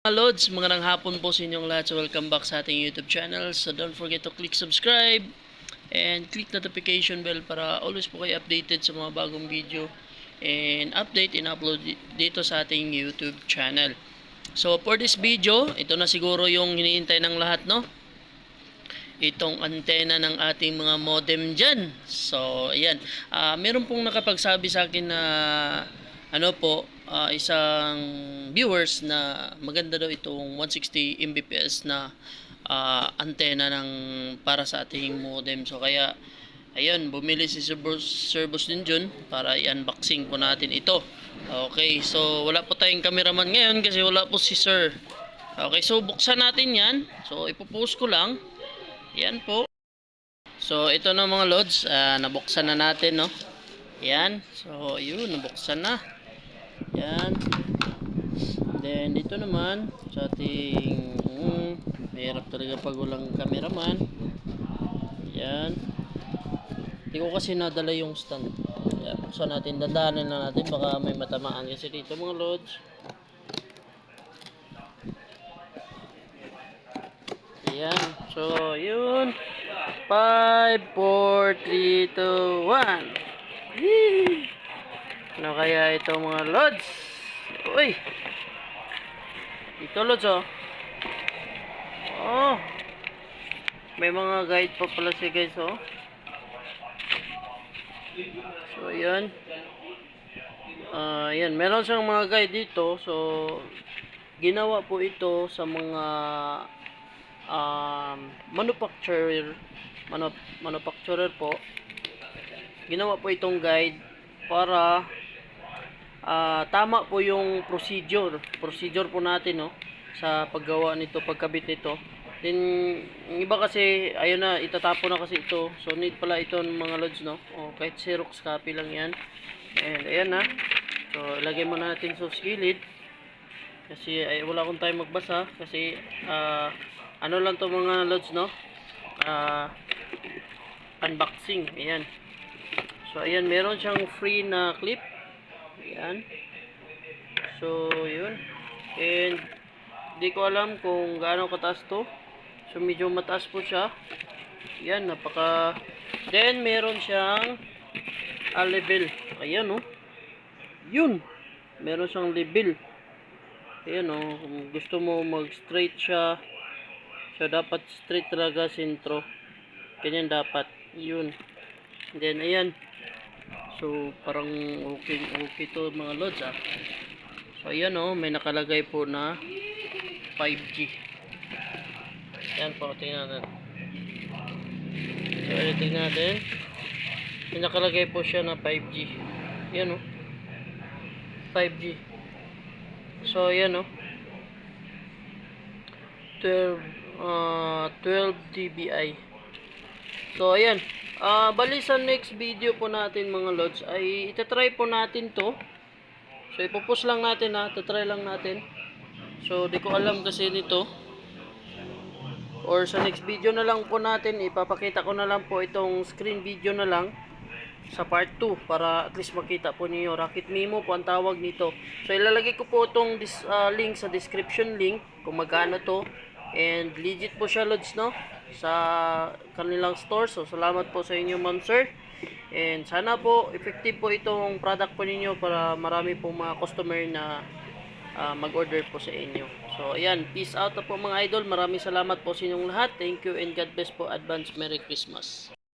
Mga Lods, magandang hapon po sa inyong lahat. So welcome back sa ating YouTube channel. So don't forget to click subscribe and click notification bell para always po kayo updated sa mga bagong video and update and upload di- dito sa ating YouTube channel. So for this video, ito na siguro yung hinihintay ng lahat, no? Itong antena ng ating mga modem dyan. So, ayan. Ah, meron pong nakapagsabi sa akin na ano po, ah, isang viewers na maganda daw itong 160 Mbps na ah, antena ng para sa ating modem. So kaya ayun, bumili si Boss din dyan para i-unboxing po natin ito. Okay, so wala po tayong cameraman ngayon kasi wala po si Sir. Okay, so buksan natin yan. So ipopost ko lang. Yan po. So ito na mga lods, ah, nabuksan na natin no. Yan. So yun, nabuksan na. Yan. Then dito naman sa ating mm, mahirap talaga pag walang cameraman. Yan. Hindi ko kasi nadala yung stand. Yan, buksan natin, dadaanan na natin baka may matamaan kasi dito mga lods. Yan. So, yun. 5, 4, 3, 2, 1. Ano kaya ito mga lods? Uy! Ito lods oh. Oh. May mga guide pa pala si guys oh. So, yan. Ah, yan. Meron siyang mga guide dito. So, ginawa po ito sa mga um, manufacturer manu- manufacturer po ginawa po itong guide para ah, tama po yung procedure procedure po natin no sa paggawa nito pagkabit nito. Then yung iba kasi ayun na itatapon na kasi ito. So need pala ito ng mga lods no. O, kahit xerox copy lang yan. And ayan na. So ilagay mo natin sa gilid. Kasi ay wala akong time magbasa. Kasi ah, ano lang to mga lods no? Ah, unboxing ayan. So ayan meron siyang free na clip ayan. So yun. And di ko alam kung gaano kataas to. So medyo mataas po siya. Yan napaka then meron siyang ah, level ayan oh. Yun. Meron siyang level Ayan o, kung gusto mo mag-straight siya, so dapat straight talaga sentro. Ganyan dapat. Yun. Then, ayan. So, parang okay, okay to mga lods ah. So, ayan o, may nakalagay po na 5G. Ayan po, tingnan natin. So, ayan, tingnan natin. May nakalagay po siya na 5G. Ayan o. 5G. So, ayan o. 12, uh, 12 dBi. So, ayan. Ah, bali sa next video po natin mga lods ay itatry po natin to. So, ipopost lang natin ha. Itatry lang natin. So, di ko alam kasi nito. Or sa next video na lang po natin, ipapakita ko na lang po itong screen video na lang sa part 2 para at least makita po niyo Rocket Memo po ang tawag nito. So ilalagay ko po itong dis, ah, link sa description link kung magkano to and legit po siya lods no sa kanilang store. So salamat po sa inyo ma'am sir. And sana po effective po itong product po ninyo para marami po mga customer na ah, mag-order po sa inyo. So ayan, peace out po mga idol. Maraming salamat po sa inyong lahat. Thank you and God bless po. Advance Merry Christmas.